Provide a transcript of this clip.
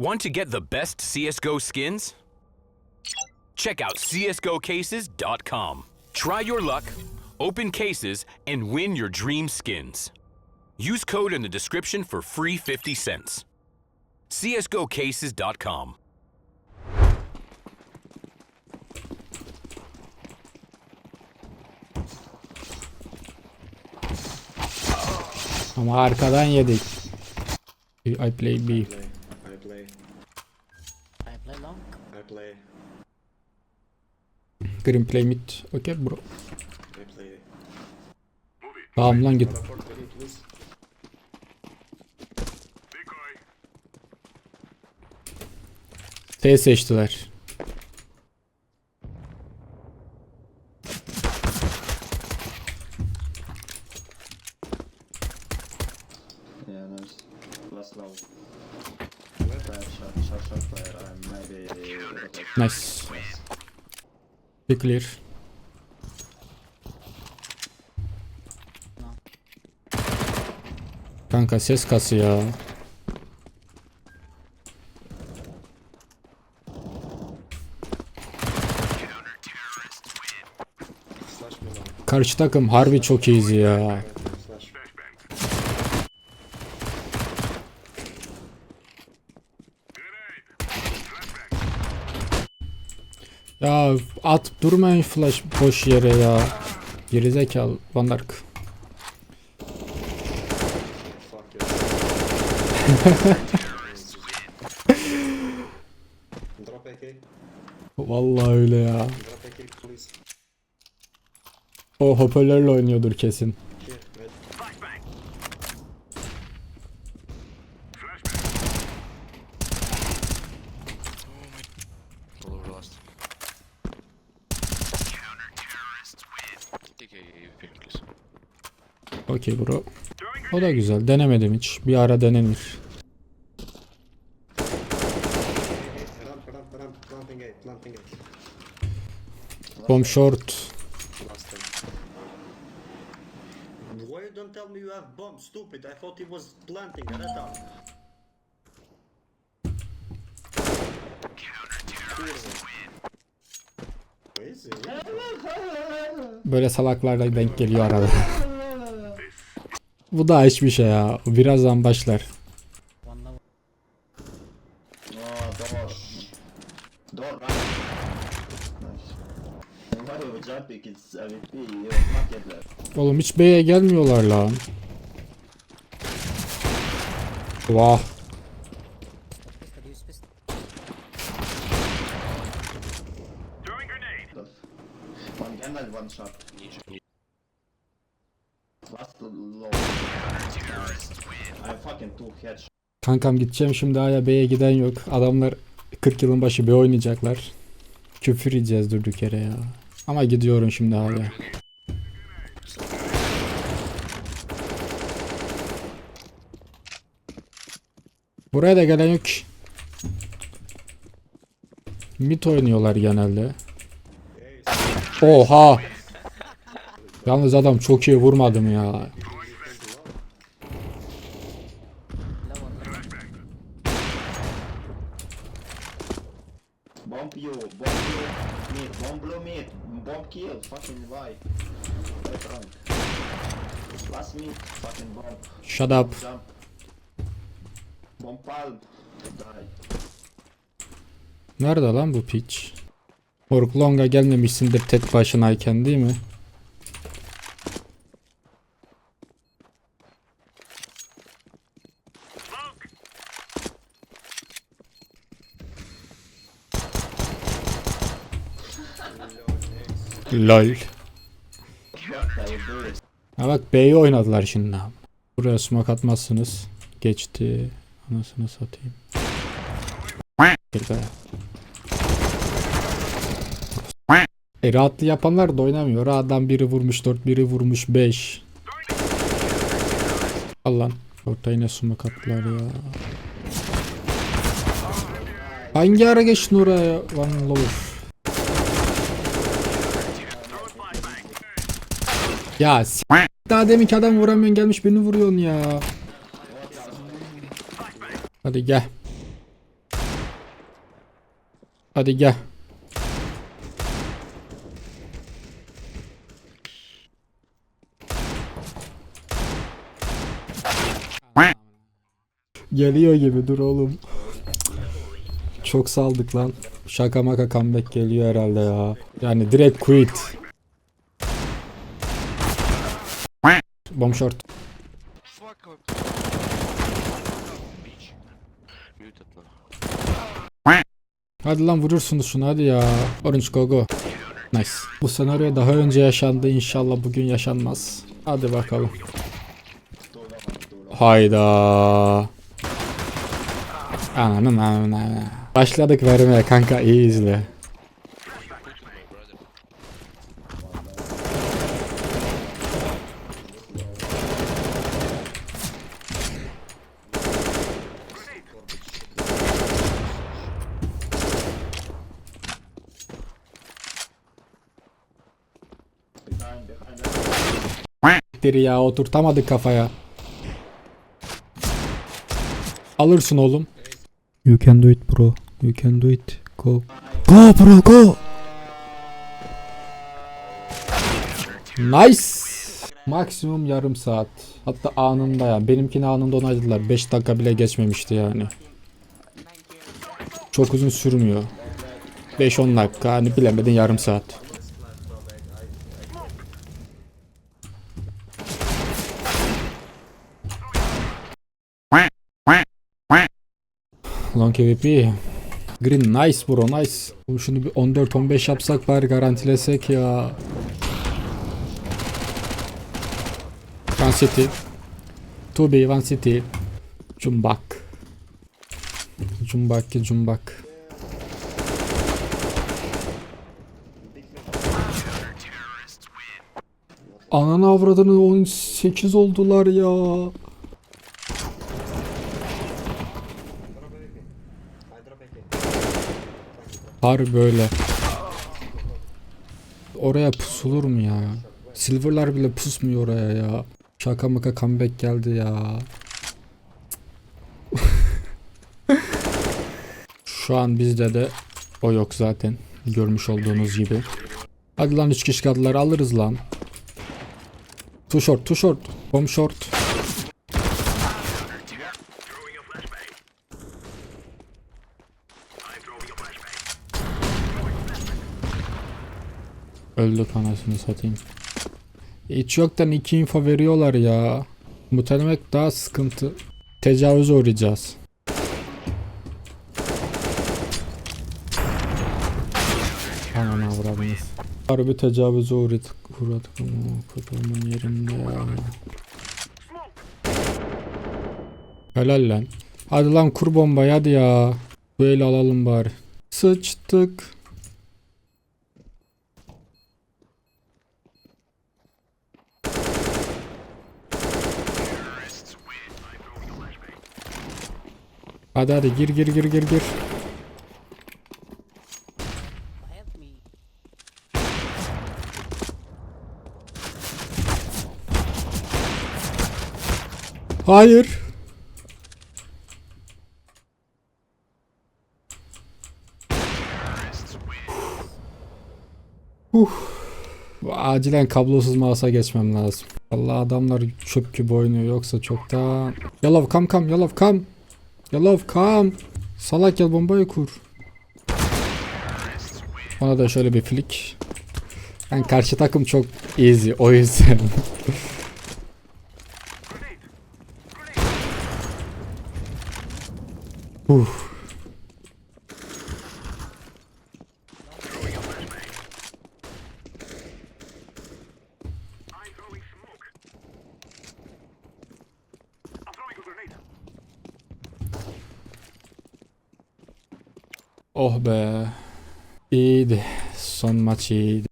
Want to get the best CSGO skins? Check out CSGOcases.com. Try your luck, open cases, and win your dream skins. Use code in the description for free 50 cents. CSGOcases.com. Ama arkadan yedik. I play B. Green play mid. Okay bro. Tamam lan git. T seçtiler. Nice. Be clear. Kanka ses kası ya. Karşı takım harbi çok easy ya. Ya at durmayın flash boş yere ya. Gerizekalı Van Dark. Vallahi öyle ya. O hoparlörle oynuyordur kesin. Okey bro. O da güzel. Denemedim hiç. Bir ara denenir. Bomb short. Why you don't tell me you have bomb? Stupid. I thought he was planting. Red. Easy. Böyle salaklarla denk geliyor arada. Bu da hiçbir şey ya. Birazdan başlar. Oğlum hiç B'ye gelmiyorlar lan. Vah. One gun and one shot. Kankam gideceğim şimdi A'ya B'ye giden yok. Adamlar 40 yılın başı B oynayacaklar. Küfür yiyeceğiz durduk yere ya. Ama gidiyorum şimdi A'ya. Buraya da gelen yok. Mid oynuyorlar genelde. Oha! Yalnız adam çok iyi vurmadım ya. Lower. Bomb you, bomb you, mid, bomb blue mid, bomb kill, fucking why? Right wrong. Shut up. Nerede lan bu piç? Ork Long'a gelmemişsindir tek başınayken değil mi? LOL. Ha bak B'yi oynadılar şimdi. Buraya smoke atmazsınız. Geçti. Anasını satayım. E rahatlı yapanlar da oynamıyor. Adam biri vurmuş 4, biri vurmuş 5. Al lan. Orta yine smoke attılar ya. Hangi ara geçtin oraya? Lan lover. Ya s- daha deminki adam vuramıyorsun gelmiş beni vuruyorsun ya. Hadi gel. Hadi gel. Geliyor gibi dur oğlum. Çok saldık lan. Şaka maka comeback geliyor herhalde ya. Yani direkt quit. Bomb short. Hadi lan vurursunuz şunu hadi ya. Orange go go. Nice. Bu senaryo daha önce yaşandı inşallah bugün yaşanmaz. Hadi bakalım. Hayda. Ananın ananın. Başladık vermeye kanka iyi izle. Diri ya oturtamadık kafaya. Alırsın oğlum. You can do it bro. You can do it. Go. Go bro go. Nice. Maksimum yarım saat. Hatta anında ya. Benimkini anında onayladılar. 5 dakika bile geçmemişti yani. Çok uzun sürmüyor. 5-10 dakika hani bilemedin yarım saat. Long KVP. Green nice bro nice. Oğlum şunu bir 14-15 yapsak bari garantilesek ya. One City. 2B One City. Cumbak. Cumbak ki cumbak. Ananı avradını 18 oldular ya. Harbi böyle. Oraya pusulur mu ya? Silver'lar bile pusmuyor oraya ya. Şaka maka comeback geldi ya. Şu an bizde de o yok zaten. Görmüş olduğunuz gibi. Hadi lan 3 kişi kaldılar alırız lan. Too short, too short. Bomb short. Öldük anasını satayım. Hiç yoktan iki info veriyorlar ya. Mutelemek daha sıkıntı. Tecavüze uğrayacağız. Ananı avradınız. Harbi tecavüze uğradık. Uğradık ama kafamın yerinde ya. Helal lan. Hadi lan kur bombayı hadi ya. Böyle alalım bari. Sıçtık. Hadi hadi gir gir gir gir gir. Hayır. Uh. Acilen kablosuz mouse'a geçmem lazım. Allah adamlar çöp gibi oynuyor yoksa çoktan. Yalov kam kam Yalov kam. Yalov kam. Salak gel bombayı kur. Ona da şöyle bir flick. Ben karşı takım çok easy o yüzden. Uh. Oh be. İyiydi. Son maç iyiydi.